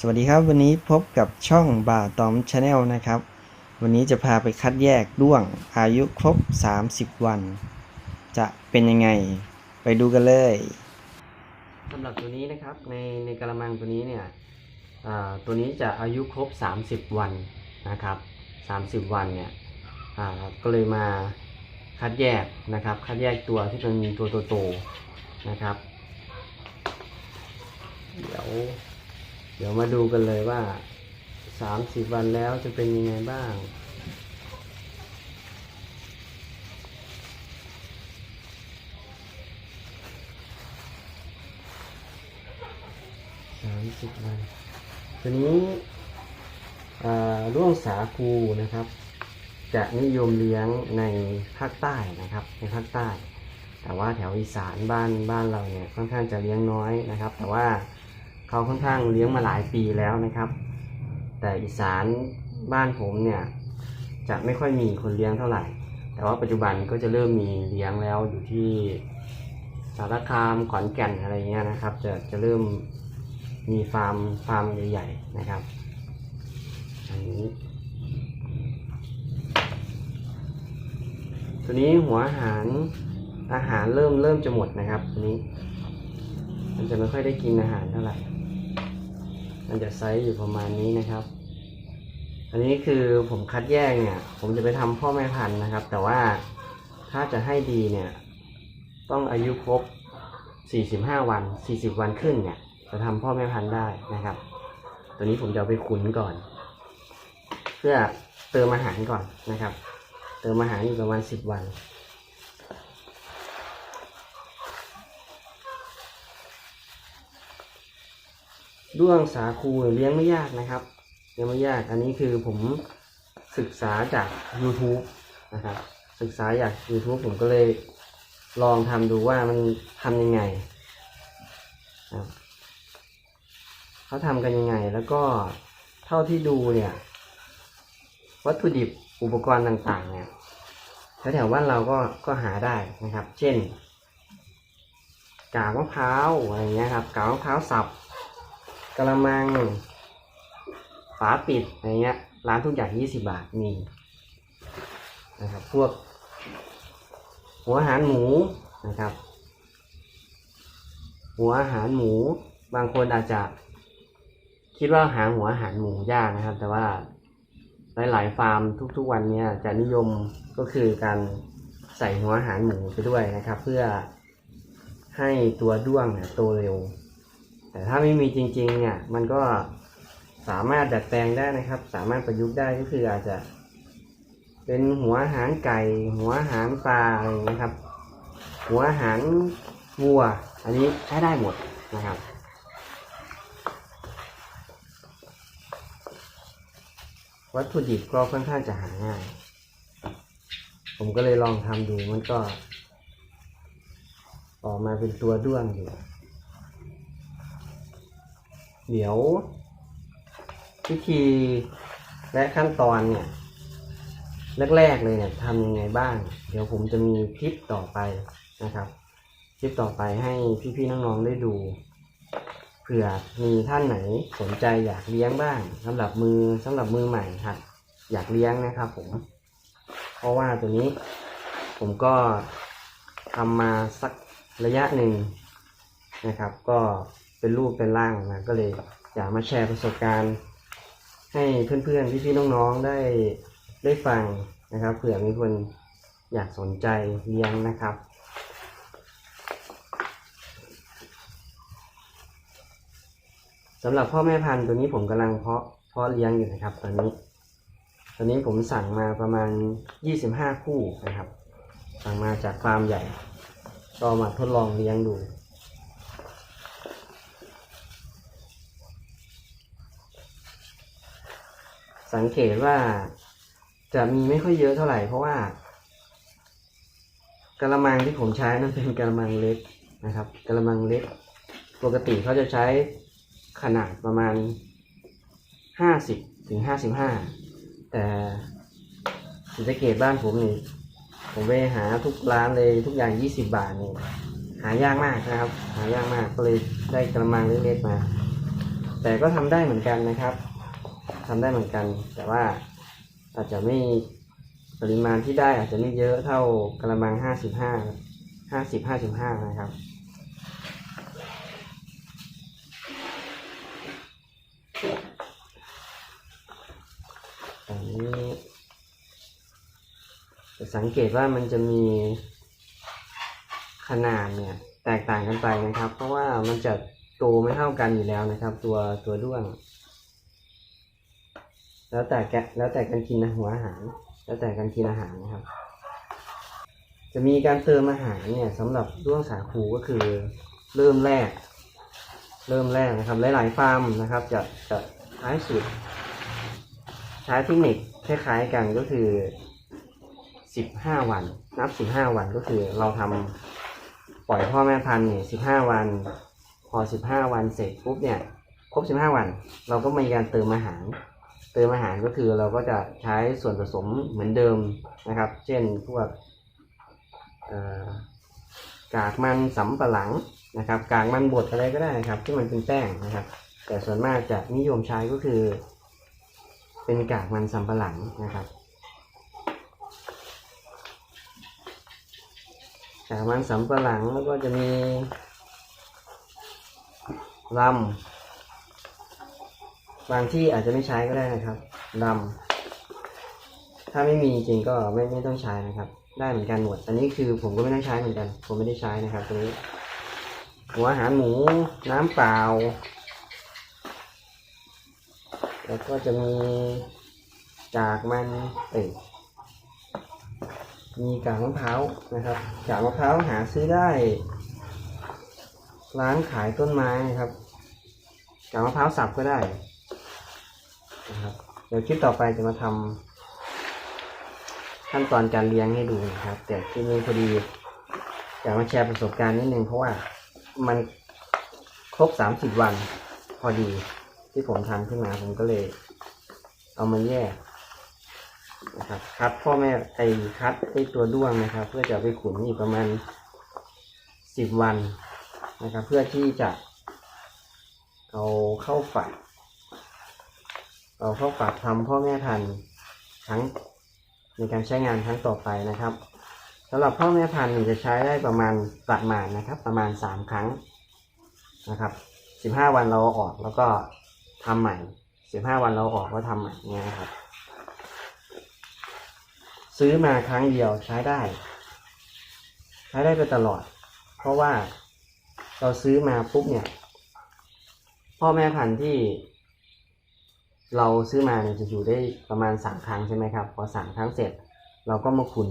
สวัสดีครับ วันนี้พบกับช่องบ่าตอมชาแนลนะครับ วันนี้จะพาไปคัดแยกด้วงอายุครบ 30 วัน จะเป็นยังไง ไปดูกันเลยสำหรับตัวนี้นะครับในในกระมังตัวนี้เนี่ยตัวนี้จะอายุครบ 30 วันนะครับ 30 วันเนี่ยก็เลยมาคัดแยกนะครับ คัดแยกตัวที่เป็นตัวโตๆนะครับ เดี๋ยว เดี๋ยวมาดูกันเลยว่า 30 วันแล้วจะเป็นยังไงบ้าง30วันทีนี้ร่วงสาคูนะครับ จะนิยมเลี้ยงในภาคใต้นะครับ ในภาคใต้ แต่ว่าแถวอีสานบ้านบ้านเราเนี่ยค่อนข้างจะเลี้ยงน้อยนะครับ แต่ว่า เขาค่อนข้างเลี้ยงมาหลายปีแล้วนะครับ แต่อีสานบ้านผมเนี่ยจะไม่ค่อยมีคนเลี้ยงเท่าไหร่ แต่ว่าปัจจุบันก็จะเริ่มมีเลี้ยงแล้วอยู่ที่สารคามขอนแก่นอะไรเงี้ยนะครับ จะจะเริ่มมีฟาร์มฟาร์มใหญ่ๆนะครับอันนี้ตัวนี้หัวอาหารอาหารเริ่มเริ่มจะหมดนะครับตัวนี้ มันจะไม่ค่อยได้กินอาหารเท่าไหร่ มันจะไซส์อยู่ประมาณนี้นะครับ อันนี้คือผมคัดแยกเนี่ย ผมจะไปทำพ่อแม่พันธุ์นะครับ แต่ว่าถ้าจะให้ดีเนี่ย ต้องอายุครบ 45 วัน 40 วันขึ้นเนี่ย จะทำพ่อแม่พันธุ์ได้นะครับ ตัวนี้ผมจะไปขุนก่อน เพื่อเติมอาหารก่อนนะครับ เติมอาหารอีกประมาณ 10 วัน ด้วงสาคูเลี้ยงไม่ยากนะครับเลี้ยงไม่ยากอันนี้คือผมศึกษาจาก YouTube นะครับ ศึกษาจาก YouTube ผมก็เลยลองทำดูว่ามันทำยังไงเขาทำกันยังไง แล้วก็เท่าที่ดูเนี่ย วัตถุดิบอุปกรณ์ต่างๆ เนี่ยแถวๆบ้านเราก็ก็หาได้นะครับ เช่น กากมะพร้าวอะไรเงี้ยครับ กากมะพร้าวสับ กระมัง ฝาปิดอะไรเงี้ย ร้านทุกอย่างยี่สิบาทมีนะครับ พวก หัวอาหารหมูนะครับ หัวอาหารหมู บางคนอาจจะคิดว่าหาหัวอาหารหมูยากนะครับ แต่ว่าหลาย ๆ ฟาร์มทุก ๆ วันเนี้ยจะนิยมก็คือการใส่หัวอาหารหมูไปด้วยนะครับ เพื่อให้ตัวด้วงเนี่ยโตเร็ว แต่ถ้าไม่มีจริงๆเนี่ยมันก็สามารถดัดแปลงได้นะครับ สามารถประยุกต์ได้ก็คืออาจจะ เป็นหัวหารไก่ หัวหารปลาอะไรอย่างเงี้ครับ หัวหารวัว อันนี้ใช้ได้หมดนะครับ วัตถุดิบก็ค่อนข้างจะหาง่าย ผมก็เลยลองทำดูมันก็ ออกมาเป็นตัวด้วงอยู่ เดี๋ยววิธีและขั้นตอนเนี่ยแรกๆเลยเนี่ยทำยังไงบ้าง เดี๋ยวผมจะมีคลิปต่อไปนะครับ คลิปต่อไปให้พี่ๆน้องๆได้ดูเผื่อมีท่านไหนสนใจอยากเลี้ยงบ้างสำหรับมือสำหรับมือใหม่ครับอยากเลี้ยงนะครับผม เพราะว่าตัวนี้ ผมก็ทำมาสักระยะหนึ่งนะครับ ก็ เป็นรูปเป็นร่างมาก็เลยอยากมาแชร์ประสบการณ์ ให้เพื่อนๆพี่ๆน้องๆได้ได้ฟังนะครับเผื่อมีคนอยากสนใจเลี้ยงนะครับ สำหรับพ่อแม่พันธุ์ตัวนี้ผมกำลังเพาะเพาะเลี้ยงอยู่นะครับ ตอนนี้ ตอนนี้ผมสั่งมาประมาณ 25 คู่นะครับ สั่งมาจากฟาร์มใหญ่ ก็มาทดลองเลี้ยงดู สังเกตว่าจะมีไม่ค่อยเยอะเท่าไหร่ เพราะว่ากระมังที่ผมใช้นั้นเป็นกระมังเล็กนะครับกระมังเล็ก ปกติเขาจะใช้ขนาดประมาณ 50ถึง55 แต่ศรีสเกดบ้านผมนี่ผมไปหาทุกร้านเลยทุกอย่าง 20 บาทนี่หายากมากนะครับ หายากมากก็เลยได้กระมังเล็กๆมา แต่ก็ทำได้เหมือนกันนะครับ ทำได้เหมือนกัน แต่ว่าอาจจะไม่ปริมาณที่ได้อาจจะไม่เยอะเท่ากระมังห้าสิบห้าห้าสิบห้าสิบห้านะครับอันนี้จะสังเกตว่ามันจะมีขนาดเนี่ยแตกต่างกันไปนะครับ เพราะว่ามันจะโตไม่เท่ากันอยู่แล้วนะครับ ตัวตัวด้วง แล้วแต่แกะแล้วแต่การกินหัวอาหาร แล้วแต่การกินอาหารนะครับ จะมีการเติมอาหารเนี่ยสำหรับด้วงสาคูก็คือเริ่มแรก เริ่มแรกนะครับหลายๆฟาร์มนะครับ จะจะใช้สูตรใช้เทคนิคคล้ายๆกันก็คือ15วัน นับ15วันก็คือเราทำปล่อยพ่อแม่พันธุ์เนี่ย15วัน พอ15วันเสร็จปุ๊บเนี่ยครบ15วัน เราก็มีการเติมอาหาร เติมอาหารก็คือเราก็จะใช้ส่วนผสมเหมือนเดิมนะครับ เช่นพวกกากมันสำปะหลังนะครับ กากมันบดอะไรก็ได้นะครับ ที่มันเป็นแป้งนะครับ แต่ส่วนมากจะนิยมใช้ก็คือ เป็นกากมันสำปะหลังนะครับกากมันสำปะหลังแล้วก็จะมีลำ บางที่อาจจะไม่ใช้ก็ได้นะครับลำถ้าไม่มีจริงก็ไม่ไม่ต้องใช้นะครับ ได้เหมือนกันหมด อันนี้คือผมก็ไม่ต้ใช้เหมือนกัน ผมไม่ได้ใช้นะครับตัวนี้หัวอาหารหมูน้ำเปล่า แล้วก็จะมีกากมันเอ้ยมีกากมะพร้าวนะครับกากมะพร้าวหาซื้อได้ ร้านขายต้นไม้นะครับกากมะพร้าวสับก็ได้ เดี๋ยวคลิปต่อไปจะมาทำขั้นตอนการเลี้ยงให้ดูนะครับ แต่ที่นี้พอดีอยากมาแชร์ประสบการณ์นิดนึงเพราะว่ามันครบสามสิบวันพอดีที่ผมทำขึ้นมาผมก็เลย เอามาแยกนะครับคัดพ่อแม่ไอ้คัดไอ้ตัวด้วงนะครับ เพื่อจะไปขุนอีกประมาณสิบวันนะครับ เพื่อที่จะเอาเข้าฝัก เอาเข้าฝักทำพ่อแม่พันธุ์ครั้งในการใช้งานครั้งต่อไปนะครับสำหรับพ่อแม่พันธุ์จะใช้ได้ประมาณประมาณนะครับ ประมาณสามครั้งนะครับสิบห้าวันเราออกแล้วก็ทำใหม่สิบห้าวันเราออกก็ทำใหม่เนี่ยนะครับ ซื้อมาครั้งเดียวใช้ได้ ใช้ได้ไปตลอด เพราะว่าเราซื้อมาปุ๊บเนี่ย พ่อแม่พันธุ์ที่ เราซื้อมาเนี่ยจะอยู่ได้ประมาณสามครั้งใช่ไหมครับ พอสามครั้งเสร็จ เราก็มาขุน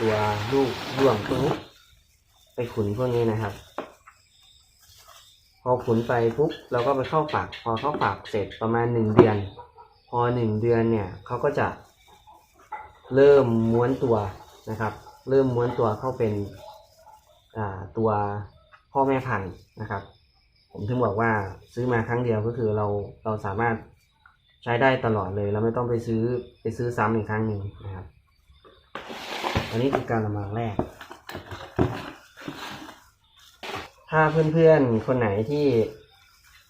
ตัวลูกร่วงพวกนี้ไปขุนพวกนี้นะครับ พอขุนไปปุ๊บเราก็ไปเข้าฝัก พอเข้าฝักเสร็จประมาณหนึ่งเดือน พอหนึ่งเดือนเนี่ยเขาก็จะเริ่มม้วนตัวนะครับ เริ่มม้วนตัวเข้าเป็นอ่าตัวพ่อแม่พันธุ์นะครับ ผมถึงบอกว่าซื้อมาครั้งเดียวก็คือเราเราสามารถ ใช้ได้ตลอดเลยเราไม่ต้องไปซื้อไปซื้อซ้ำอีกครั้งหนึ่งนะครับ อันนี้คือการละมังแรก ถ้าเพื่อนๆคนไหนที่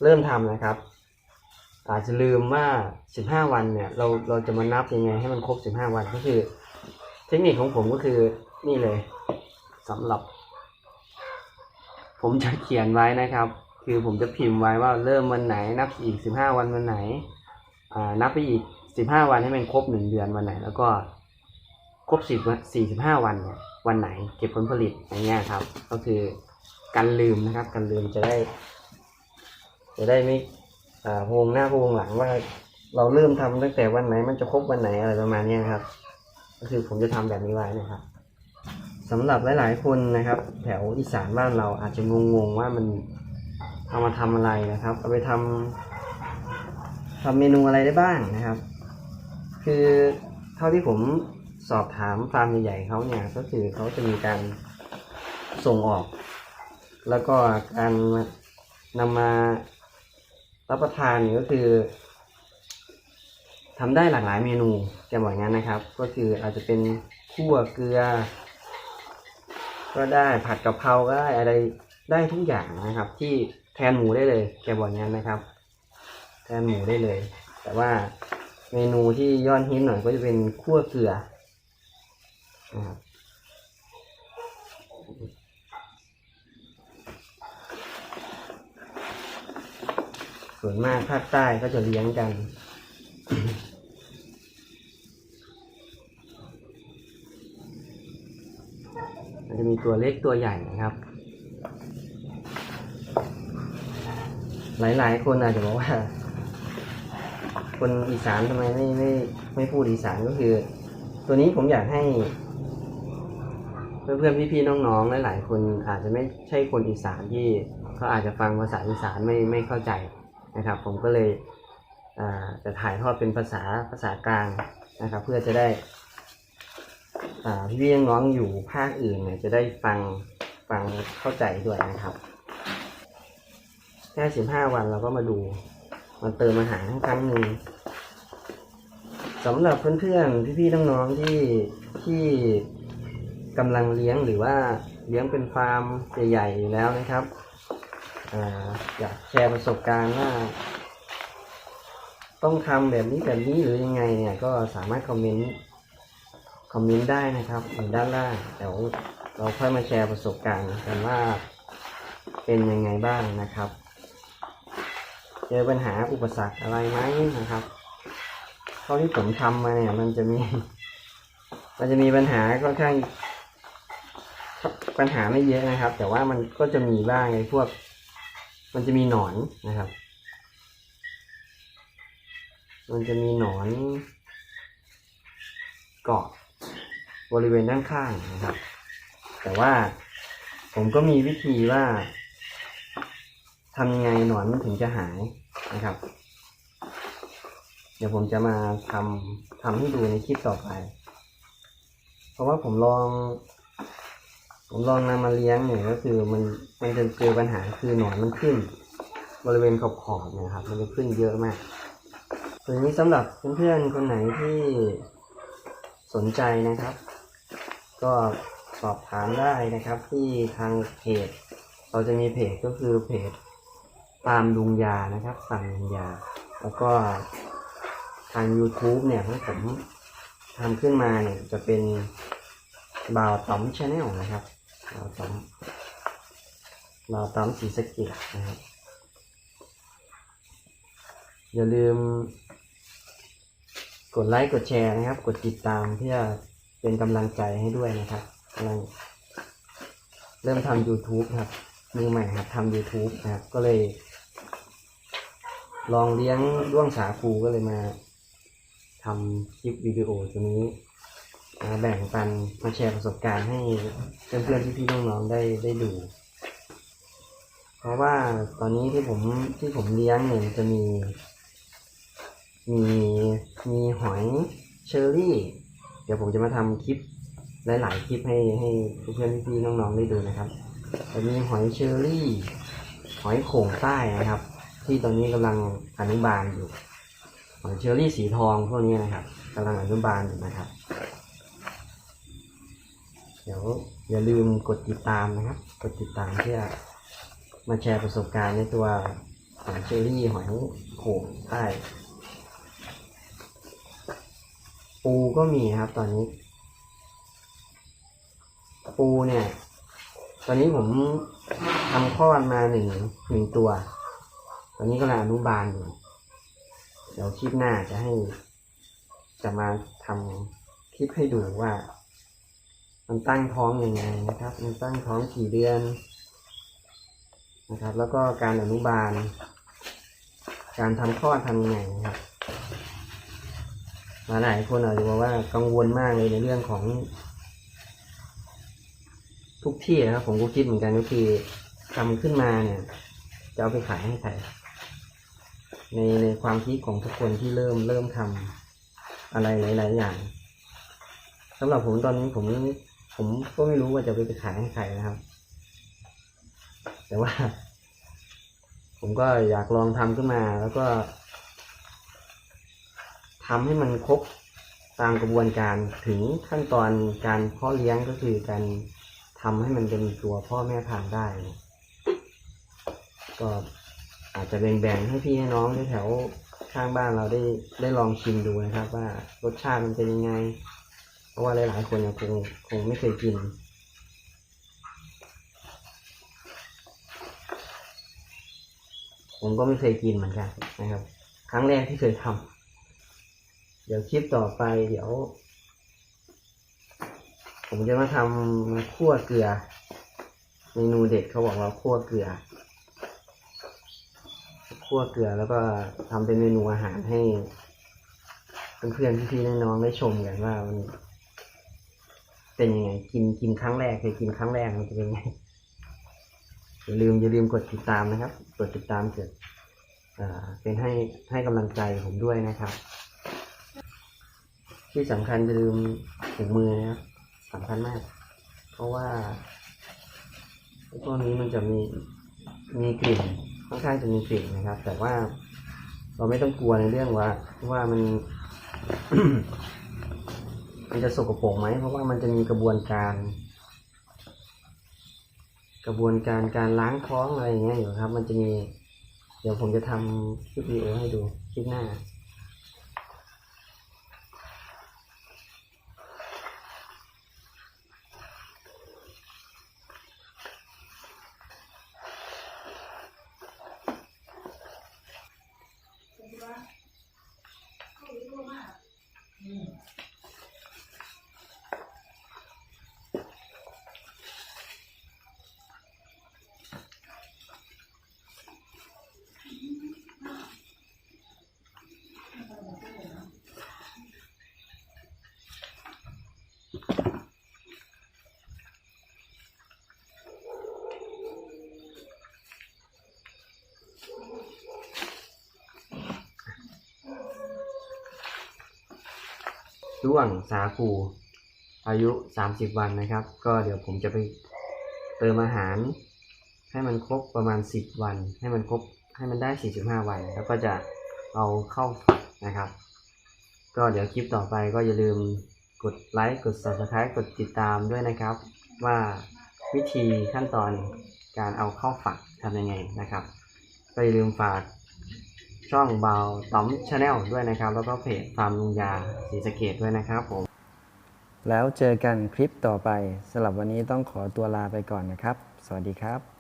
เริ่มทำนะครับ อาจจะลืมว่า 15 วันเนี่ย เราเราจะมานับยังไงให้มันครบ 15 วันก็คือ เทคนิคของผมก็คือนี่เลยสำหรับ ผมจะเขียนไว้นะครับ คือผมจะพิมพ์ไว้ว่าเริ่มวันไหนนับอีก 15 วันวันไหน นับไปอีก15วันให้มันครบ1เดือนวันไหน แล้วก็ครบ10วัน45วันเนี่ยวันไหนเก็บผลผลิตอย่างเงี้ยครับ ก็คือกันลืมนะครับกันลืมจะได้ จะได้ไม่อ่าพวงหน้าพวงหลังว่า เราเริ่มทำตั้งแต่วันไหน มันจะครบวันไหนอะไรประมาณเนี้ยครับ ก็คือผมจะทำแบบนี้ไว้นะครับสำหรับหลาย ๆ คนนะครับ แถวอีสานบ้านเราอาจจะงงๆว่ามันเอามาทำอะไรนะครับเอาไปทำ ทำเมนูอะไรได้บ้างนะครับ คือเท่าที่ผมสอบถามฟาร์มใหญ่ๆเขาเนี่ยก็คือเขาจะมีการส่งออก แล้วก็การนำมารับประทานนี่ก็คือทำได้หลากหลายเมนูแกบอกงั้นนะครับ ก็คืออาจจะเป็นคั่วเกลือ ก็ได้ผัดกะเพราก็ได้อะไรได้ทุกอย่างนะครับ ที่แทนหมูได้เลยแกบอกงั้นนะครับ แทนหมูได้เลย แต่ว่าเมนูที่ยอดฮิตหน่อยก็จะเป็นคั่วเกลือนะครับส่วนมากภาคใต้ก็จะเลี้ยงกัน มันจะมีตัวเล็กตัวใหญ่นะครับ หลายๆ คนอาจจะบอกว่า คนอีสานทำไมไม่ไม่ไม่พูดอีสานก็คือ ตัวนี้ผมอยากให้เพื่อนๆพี่ๆน้องๆหลายๆคนอาจจะไม่ใช่คนอีสานที่เขาอาจจะฟังภาษาอีสานไม่ไม่เข้าใจนะครับ ผมก็เลยจะถ่ายทอดเป็นภาษาภาษากลางนะครับ เพื่อจะได้อ่าพี่น้องอยู่ภาคอื่นเนี่ยจะได้ฟังฟังเข้าใจด้วยนะครับแค่สิบห้าวันเราก็มาดู มาเติมอาหารครั้งหนึ่งสำหรับเพื่อนๆพี่ๆน้องๆที่ที่กำลังเลี้ยงหรือว่าเลี้ยงเป็นฟาร์มใหญ่ๆอยู่แล้วนะครับอยากแชร์ประสบการณ์ว่า ต้องทำแบบนี้แบบนี้หรือยังไงเนี่ยก็สามารถคอมเมนต์คอมเมนต์ได้นะครับอยู่ด้านล่างเดี๋ยวเราค่อยมาแชร์ประสบการณ์กันว่าเป็นยังไงบ้างนะครับ เจอปัญหาอุปสรรคอะไรไหมนะครับเท่าที่ผมทำมาเนี่ย มันจะมี มันจะมีปัญหาค่อนข้างปัญหาไม่เยอะนะครับ แต่ว่ามันก็จะมีบ้างไอ้พวก มันจะมีหนอนนะครับ มันจะมีหนอนเกาะบริเวณด้านข้างนะครับ แต่ว่าผมก็มีวิธีว่า ทำยังไงหนอนมันถึงจะหายนะครับ เดี๋ยวผมจะมาทำทำให้ดูในคลิปต่อไป เพราะว่าผมลอง ผมลองนำมาเลี้ยงเนี่ยก็คือมันมันจะเจอปัญหาคือหนอนมันขึ้น บริเวณขอบขอบนะครับ มันจะขึ้นเยอะมากส่วนนี้สำหรับเพื่อนๆคนไหนที่สนใจนะครับ ก็สอบถามได้นะครับที่ทางเพจ เราจะมีเพจก็คือเพจ ตามลุงยานะครับตามลุงยา แล้วก็ทาง YouTube เนี่ยของผมทำขึ้นมาเนี่ยจะเป็นบ่าวต๋อมชาแนลนะครับบ่าวต๋อมบ่าวต๋อมสีสะเกดนะครับ อย่าลืม กดไลค์กดแชร์นะครับ กดติดตามเพื่อเป็นกำลังใจให้ด้วยนะครับกำลังเริ่มทำ YouTube ครับมือใหม่ครับทำ YouTube นะครับ ก็เลย ลองเลี้ยงด้วงสาคูก็เลยมาทำคลิปวิดีโอตัวนี้มาแบ่งปันมาแชร์ประสบการณ์ให้เพื่อนๆพี่ๆน้องๆได้ได้ดู เพราะว่าตอนนี้ที่ผมที่ผมเลี้ยงเนี่ยจะมี มีมีหอยเชอรี่ เดี๋ยวผมจะมาทำคลิปหลายๆคลิปให้ให้เพื่อนๆพี่ๆน้องๆได้ดูนะครับจะมีหอยเชอรี่ หอยโข่งใต้นะครับ ที่ตอนนี้กำลังอนุบาลอยู่หอยเชอรี่สีทองพวกนี้นะครับกำลังอนุบาลอยู่นะครับ เดี๋ยวอย่าลืมกดติดตามนะครับ กดติดตามเพื่อมาแชร์ประสบการณ์ในตัวหอยเชอรี่หอยโขงใต้ปูก็มีครับตอนนี้ ปูเนี่ย ตอนนี้ผมทำคลอดมาหนึ่งหนึ่งตัว ตอนนี้ก็กำลังอนุบาลอยู่เดี๋ยวคลิปหน้าจะให้ จะมาทำคลิปให้ดูว่า มันตั้งท้องอยังไงนะครับ มันตั้งท้องกี่เดือนนะครับ แล้วก็การอนุบาล การทำคลอดทำยังไงครับมาหลายคนอาจจะบอกว่ากังวลมากเลยในเรื่องของ ทุกที่นะครับ ผมก็คิดเหมือนกันก็คือทำขึ้นมาเนี่ย จะเอาไปขายให้ใคร ในในความคิดของทุกคนที่เริ่มเริ่มทำอะไรหลาย ๆ อย่างสำหรับผมตอนนี้ผมผมก็ไม่รู้ว่าจะไปขายให้ใครนะครับ แต่ว่า ผมก็อยากลองทำขึ้นมาแล้วก็ทำให้มันครบตามกระบวนการถึงขั้นตอนการเพาะเลี้ยงก็คือการทำให้มันเป็นตัวพ่อแม่พันธุ์ได้ ก็ อาจจะแบ่งๆให้พี่ให้น้องแถวข้างบ้านเราได้ได้ลองชิมดูนะครับ ว่ารสชาติมันเป็นยังไง เพราะว่าหลายๆคนยังคงคงไม่เคยกินผมก็ไม่เคยกินเหมือนกันนะครับ ครั้งแรกที่เคยทำเดี๋ยวคลิปต่อไป เดี๋ยว ผมจะมาทำมาคั่วเกลือเมนูเด็ดเขาบอกเราคั่วเกลือ คั่วเกลือแล้วก็ทำเป็นเมนูอาหารให้เพื่อนๆพี่ๆน้องๆได้ชมกันว่ามัน เป็นยังไงกินกินครั้งแรกเคยกินครั้งแรกมันจะเป็นยังไงอย่าลืมอย่าลืมกดติดตามนะครับ กดติดตามเกิดอ่าเป็นให้ให้กำลังใจผมด้วยนะครับ ที่สำคัญอย่าลืมถุงมือนะครับสำคัญมาก เพราะว่าพวกนี้มันจะมีมีกลิ่น ค่อนข้างจะมีกลิ่นนะครับ แต่ว่าเราไม่ต้องกลัวในเรื่องว่า ว่ามัน มันจะสกปรกไหมเพราะว่ามันจะมีกระบวนการ กระบวนการการล้างท้องอะไรอย่างเงี้ยอยู่ครับ มันจะมี เดี๋ยวผมจะทำคลิปวิดีโอให้ดูคลิปหน้า ด้วงสาคู อายุ 30 วันนะครับ ก็เดี๋ยวผมจะไปเติมอาหาร ให้มันครบประมาณ 10 วัน ให้มันครบให้มันได้ 45 วัน แล้วก็จะเอาเข้าฝักนะครับ ก็เดี๋ยวคลิปต่อไปก็อย่าลืมกดไลค์กด subscribe กดติดตามด้วยนะครับ ว่าวิธีขั้นตอนการเอาเข้าฝักทำยังไงนะครับก็อย่าลืมฝาก ช่องเบาต๋อมชาแนลด้วยนะครับ แล้วก็เพจฟาร์มลุงยาสีสเกตด้วยนะครับผม แล้วเจอกันคลิปต่อไปสำหรับวันนี้ต้องขอตัวลาไปก่อนนะครับ สวัสดีครับ